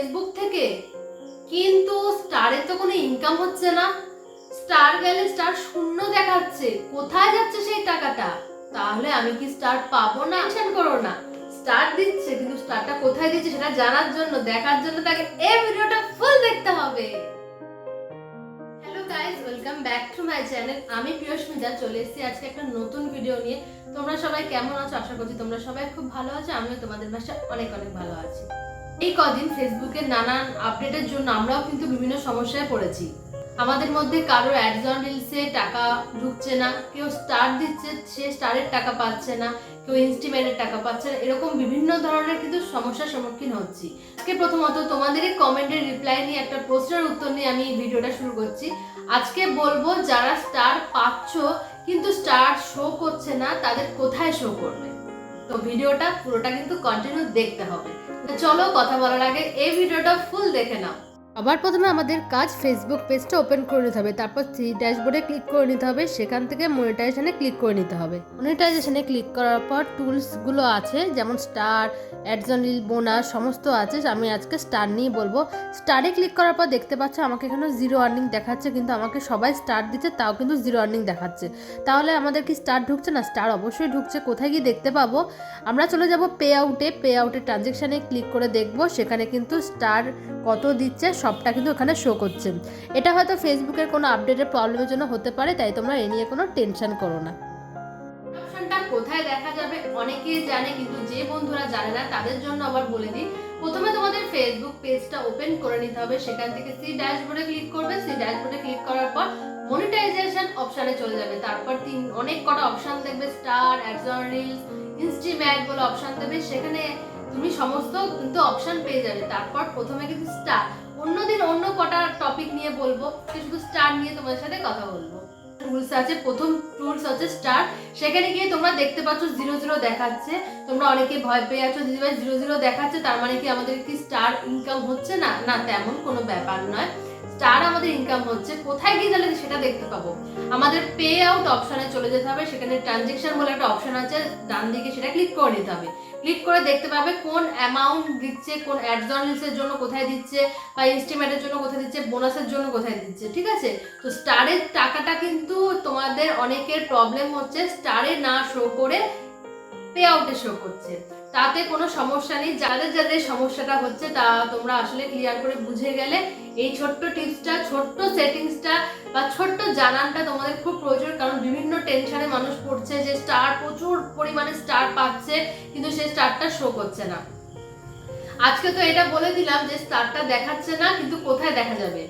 Facebook থেকে? কিন্তু স্টারের তো কোনো ইনকাম হচ্ছে না। স্টার গেলে স্টার শূন্য দেখাচ্ছে। কোথায় যাচ্ছে সেই টাকাটা? তাহলে আমি কি স্টার পাবো না? টেনশন করো না। স্টার দিচ্ছে, কিন্তু স্টারটা কোথায় দিচ্ছে সেটা জানার জন্য, দেখার জন্য তাকে এই ভিডিওটা ফুল দেখতে হবে। Hello guys welcome back to my channel আমি প্রিয়স্মিতা চলে এসেছি আজকে একটা নতুন ভিডিও নিয়ে। তোমরা সবাই কেমন আছো? আশা করছি তোমরা সবাই খুব ভালো আছো। আমিও তোমাদের পাশে অনেক অনেক ভালো আছি। এই কদিন ফেসবুকের নানান আপডেটের জন্য আমরাও কিন্তু বিভিন্ন সমস্যায় পড়েছি। আমাদের মধ্যে কারও অ্যাডজন রিলসে টাকা ঢুকছে না, কেউ স্টার দিচ্ছে, সে স্টারের টাকা পাচ্ছে না, কেউ ইনস্টিমেটের টাকা পাচ্ছে না, এরকম বিভিন্ন ধরনের কিন্তু সমস্যার সম্মুখীন হচ্ছি। আজকে প্রথমত তোমাদের এই কমেন্টের রিপ্লাই নিয়ে একটা প্রশ্নের উত্তর নিয়ে আমি ভিডিওটা শুরু করছি। আজকে বলব, যারা স্টার পাচ্ছ, কিন্তু স্টার শো করছে না, তাদের কোথায় শো করবে? তো ভিডিওটা পুরোটা কিন্তু কন্টিনিউ দেখতে হবে। চলো কথা বলার আগে এই ভিডিওটা ফুল দেখে নাও। আবার প্রথমে আমাদের কাজ ফেসবুক পেজটা ওপেন করে নিতে হবে। তারপর থ্রি ড্যাশবোর্ডে ক্লিক করে নিতে হবে। সেখান থেকে মনিটাইজেশনে ক্লিক করে নিতে হবে। মনিটাইজেশনে ক্লিক করার পর টুলসগুলো আছে, যেমন স্টার অ্যাডজনিল বোনাস সমস্ত আছে। আমি আজকে স্টার নিয়ে বলব। স্টারে ক্লিক করার পর দেখতে পাচ্ছ আমাকে এখানে জিরো আর্নিং দেখাচ্ছে, কিন্তু আমাকে সবাই স্টার দিচ্ছে, তাও কিন্তু জিরো আর্নিং দেখাচ্ছে। তাহলে আমাদের কি স্টার ঢুকছে? না স্টার অবশ্যই ঢুকছে। কোথায় গিয়ে দেখতে পাবো? আমরা চলে যাব পে আউটে পে আউটে ট্রানজেকশানে ক্লিক করে দেখব। সেখানে কিন্তু স্টার কত দিচ্ছে? সবটা কিন্তু ওখানে শো করছে। এটা হয়তো ফেসবুকের কোনো আপডেটের প্রবলেমের জন্য হতে পারে, তাই তোমরা এ নিয়ে কোনো টেনশন করো না। অপশনটা কোথায় দেখা যাবে অনেকেই জানে, কিন্তু যে বন্ধুরা জানে না, তাদের জন্য আবার বলে দিই। প্রথমে তোমাদের ফেসবুক পেজটা ওপেন করে নিতে হবে। সেখান থেকে সি ড্যাশবোর্ডে ক্লিক করবে। সি ড্যাশবোর্ডে ক্লিক করার পর মনিটাইজেশন অপশনে চলে যাবে। তারপর তিন, অনেক কটা অপশন দেখবে স্টার অ্যাডজন রিলস ইনস্টিম্যাট বলে অপশন দেবে। সেখানে তুমি সমস্ত কিন্তু অপশন পেয়ে যাবে। তারপর প্রথমে কিন্তু স্টার অন্যদিন অন্য কটা টপিক নিয়ে বলব শুধু স্টার নিয়ে তোমাদের সাথে কথা বলব। টুলস আছে, প্রথম টুলস হচ্ছে স্টার সেখানে গিয়ে তোমরা দেখতে পাচ্ছ জিরো জিরো দেখাচ্ছে। তোমরা অনেকে ভয় পেয়ে আছো দিদিভাই জিরো জিরো দেখাচ্ছে, তার মানে কি আমাদের কি স্টার ইনকাম হচ্ছে? না না, তেমন কোনো ব্যাপার নয়। স্টার আমাদের ইনকাম হচ্ছে, কোথায় গিয়ে তাহলে সেটা দেখতে পাবো? আমাদের পে আউট অপশনে চলে যেতে হবে, সেখানে ট্রানজেকশন বলে একটা অপশন আছে, ডান দিকে সেটা ক্লিক করে নিতে হবে। ক্লিক করে দেখতে পাবে কোন অ্যামাউন্ট দিচ্ছে, কোন অ্যাডজনসের জন্য কোথায় দিচ্ছে বা ইনস্টিমেটের জন্য কোথায় দিচ্ছে বোনাসের জন্য কোথায় দিচ্ছে, ঠিক আছে? তো স্টারের টাকাটা কিন্তু তোমাদের অনেকের প্রবলেম হচ্ছে স্টারে না শো করে পে আউটে শো করছে। তাতে কোনো সমস্যা নেই। যাদের যাদের সমস্যাটা হচ্ছে তা তোমরা আসলে ক্লিয়ার করে বুঝে গেলে এই ছোট্ট টিপসটা, ছোট্ট সেটিংসটা বা ছোট্ট জানানটা তোমাদের খুব প্রয়োজন, কারণ বিভিন্ন টেনশনে মানুষ পড়ছে যে স্টার প্রচুর পরিমাণে স্টার পাচ্ছে, কিন্তু সেই স্টারটা শো করছে না। আজকে তো এটা বলে দিলাম যে স্টারটা দেখাচ্ছে না, কিন্তু কোথায় দেখা যাবে?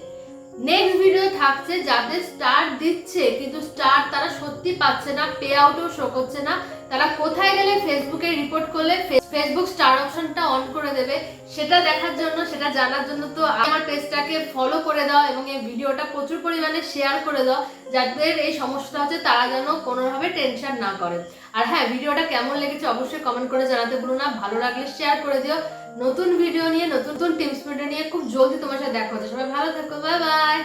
নেক্সট ভিডিও থাকছে যাদের স্টার দিচ্ছে, কিন্তু স্টার তারা সত্যি পাচ্ছে না পে আউটও শো করছে না, তারা কোথায় গেলে ফেসবুকে রিপোর্ট করলে ফেসবুক স্টার অপশনটা অন করে দেবে। সেটা দেখার জন্য, সেটা জানার জন্য তো আমার পেজটাকে ফলো করে দাও এবং এই ভিডিওটা প্রচুর পরিমাণে শেয়ার করে দাও। যাদের এই সমস্যাটা হচ্ছে, তারা যেন কোনোভাবে টেনশন না করে। আর হ্যাঁ ভিডিওটা কেমন লেগেছে অবশ্যই কমেন্ট করে জানাতে ভুলো না। ভালো লাগলে শেয়ার করে দিও। নতুন ভিডিও নিয়ে, নতুন নতুন টিপস ভিডিও নিয়ে খুব জলদি তোমার সাথে দেখা হচ্ছে। সবাই ভালো থাকো বাই বাই